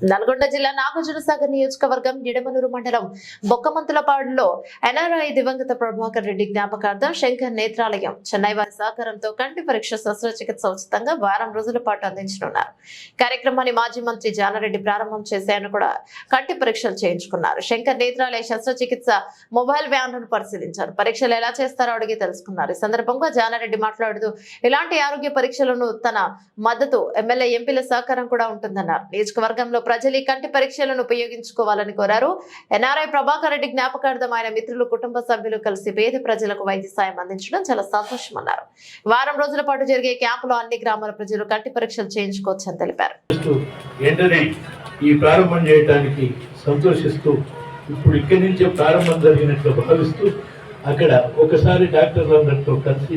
నల్గొండ జిల్లా నాగార్జునసాగర్ నియోజకవర్గం నిడమనూరు మండలం బొక్కమంతులపాడులో ఎన్ఆర్ఐ దివంగత ప్రభాకర్ రెడ్డి జ్ఞాపకార్థం శంకర్ నేత్రాలయం చెన్నై వారి సహకారంతో కంటి పరీక్ష శస్త్రచికిత్స ఉచితంగా వారం రోజుల పాటు అందించనున్నారు. కార్యక్రమాన్ని మాజీ మంత్రి జానారెడ్డి ప్రారంభం చేశాయని కూడా కంటి పరీక్షలు చేయించుకున్నారు. శంకర్ నేత్రాలయ శస్త్రచికిత్స మొబైల్ వ్యాన్లను పరిశీలించారు. పరీక్షలు ఎలా చేస్తారో అడిగి తెలుసుకున్నారు. ఈ సందర్భంగా జానారెడ్డి మాట్లాడుతూ ఇలాంటి ఆరోగ్య పరీక్షలను తన మద్దతు ఎమ్మెల్యే ఎంపీల సహకారం కూడా ఉంటుందన్నారు. నియోజకవర్గంలో ప్రజలు ఈ కంటి పరీక్షలను ఉపయోగించుకోవాలని కోరారు. ఎన్ఆర్ఐ ప్రభాకర్ రెడ్డి జ్ఞాపకార్థం ఆయన మిత్రులు కుటుంబ సభ్యులు కలిసి పేద ప్రజలకు వైద్య సాయం అందించడం చాలా సంతోషమన్నారు. వారం రోజుల పాటు జరిగే క్యాంపులో అన్ని గ్రామాల ప్రజలు కంటి పరీక్షలు చేయించుకోవచ్చని తెలిపారు. ఈ ప్రారంభం చేయడానికి సంతోషిస్తూ ఇప్పుడు ఇక్కడి నుంచే ప్రారంభం జరిగినట్లు భావిస్తూ అక్కడ ఒకసారి డాక్టర్లందరితో కలిసి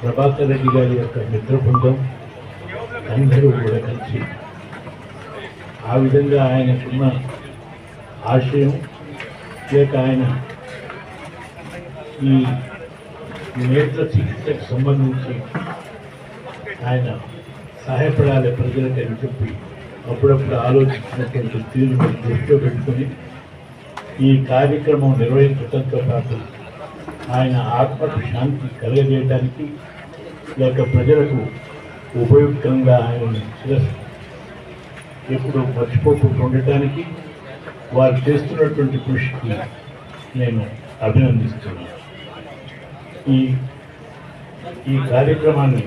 ప్రభాకర్ రెడ్డి గారి యొక్క మిత్ర బృందం అందరూ కూడా కలిసి ఆ విధంగా ఆయనకున్న ఆశయం లేక ఆయన ఈ నేత్ర చికిత్సకు సంబంధించి ఆయన సహాయపడాలి ప్రజలకు అని చెప్పి అప్పుడప్పుడు ఆలోచించినటువంటి తీరును దృష్టిలో పెట్టుకుని ఈ కార్యక్రమం నిర్వహించడంతో పాటు ఆయన ఆత్మకు శాంతి కలగజేయడానికి లేక ప్రజలకు ఉపయుక్తంగా ఆయన శిరస్సు ఎప్పుడు మర్చిపోకుండా ఉండటానికి వారు చేస్తున్నటువంటి కృషికి నేను అభినందిస్తున్నాను. ఈ ఈ కార్యక్రమాన్ని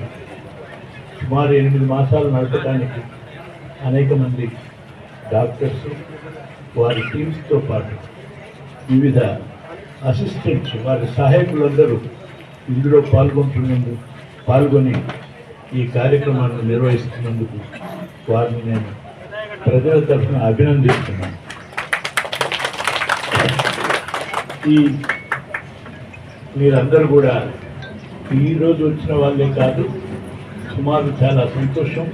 సుమారు ఎనిమిది మాసాలు నడపడానికి అనేక మంది డాక్టర్స్ వారి టీమ్స్తో పాటు వివిధ అసిస్టెంట్స్ వారి సహాయకులందరూ ఇందులో పాల్గొంటున్నందుకు పాల్గొని ఈ కార్యక్రమాన్ని నిర్వహిస్తున్నందుకు వారిని నేను ప్రజల తరఫున అభినందిస్తున్నాను. ఈ మీరందరూ కూడా ఈరోజు వచ్చిన వాళ్ళే కాదు సుమారు చాలా సంతోషం.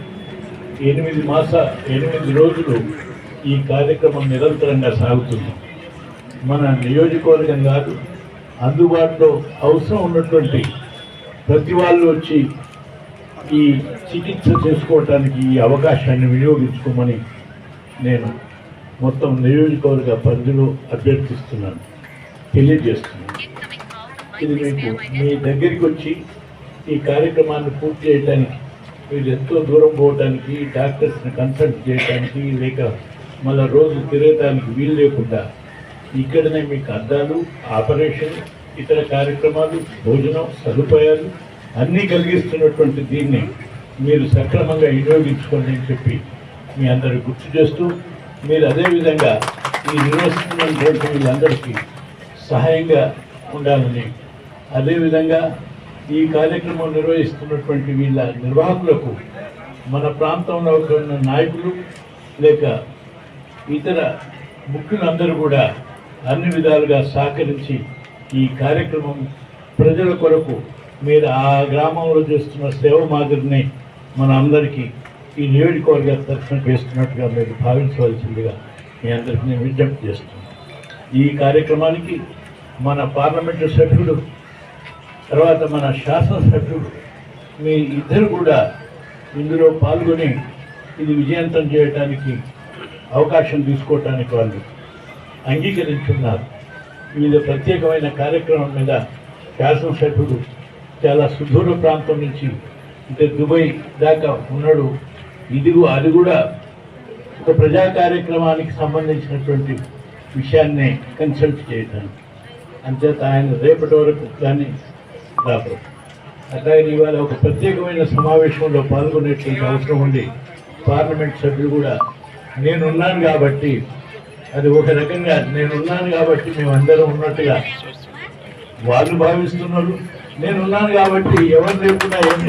ఎనిమిది మాస ఎనిమిది రోజులు ఈ కార్యక్రమం నిరంతరంగా సాగుతుంది. మన నియోజకవర్గం కాదు అందుబాటులో అవసరం ఉన్నటువంటి ప్రతి వాళ్ళు వచ్చి ఈ చికిత్స చేసుకోవటానికి ఈ అవకాశాన్ని వినియోగించుకోమని నేను మొత్తం నియోజకవర్గ పరిధిలో అభ్యర్థిస్తున్నాను తెలియజేస్తున్నాను. ఇది మీకు మీ దగ్గరికి వచ్చి ఈ కార్యక్రమాన్ని పూర్తి చేయడానికి మీరు ఎంతో దూరం పోవడానికి డాక్టర్స్ని కన్సల్ట్ చేయడానికి లేక మళ్ళీ రోజు తిరగటానికి వీలు లేకుండా ఇక్కడనే మీకు అద్దాలు ఆపరేషన్ ఇతర కార్యక్రమాలు భోజనం సదుపాయాలు అన్నీ కలిగిస్తున్నటువంటి దీన్ని మీరు సక్రమంగా వినియోగించుకోండి అని చెప్పి మీ అందరూ గుర్తు చేస్తూ మీరు అదేవిధంగా ఈ నివసిస్తున్నటువంటి వీళ్ళందరికీ సహాయంగా ఉండాలని అదేవిధంగా ఈ కార్యక్రమం నిర్వహిస్తున్నటువంటి వీళ్ళ నిర్వాహకులకు మన ప్రాంతంలో ఉన్న నాయకులు లేక ఇతర ముఖ్యులందరూ కూడా అన్ని విధాలుగా సహకరించి ఈ కార్యక్రమం ప్రజల కొరకు మీరు ఆ గ్రామంలో చేస్తున్న సేవ మాదిరిని మన అందరికీ ఈ నియోజకవర్గ తరఫున చేస్తున్నట్టుగా మీరు భావించవలసిందిగా మీ అందరికీ నేను విజ్ఞప్తి చేస్తున్నాను. ఈ కార్యక్రమానికి మన పార్లమెంటు సభ్యుడు తర్వాత మన శాసనసభ్యుడు మీ ఇద్దరు కూడా ఇందులో పాల్గొని ఇది విజయవంతం చేయడానికి అవకాశం తీసుకోవటానికి వాళ్ళు అంగీకరించున్నారు. వివిధ ప్రత్యేకమైన కార్యక్రమం మీద శాసనసభ్యుడు చాలా సుదూర ప్రాంతం నుంచి అంటే దుబాయ్ దాకా ఉన్నాడు. ఇది అది కూడా ఒక ప్రజా కార్యక్రమానికి సంబంధించినటువంటి విషయాన్ని కన్సల్ట్ చేయటానికి. అంతేత ఆయన రేపటి వరకు కానీ రాబోదు అట్లాగే ఇవాళ ఒక ప్రత్యేకమైన సమావేశంలో పాల్గొనేటువంటి అవసరం ఉంది. పార్లమెంట్ సభ్యులు కూడా నేనున్నాను కాబట్టి అది ఒక రకంగా నేనున్నాను కాబట్టి మేమందరం ఉన్నట్టుగా వాళ్ళు భావిస్తున్నారు. నేనున్నాను కాబట్టి ఎవరు లేకుండా ఏం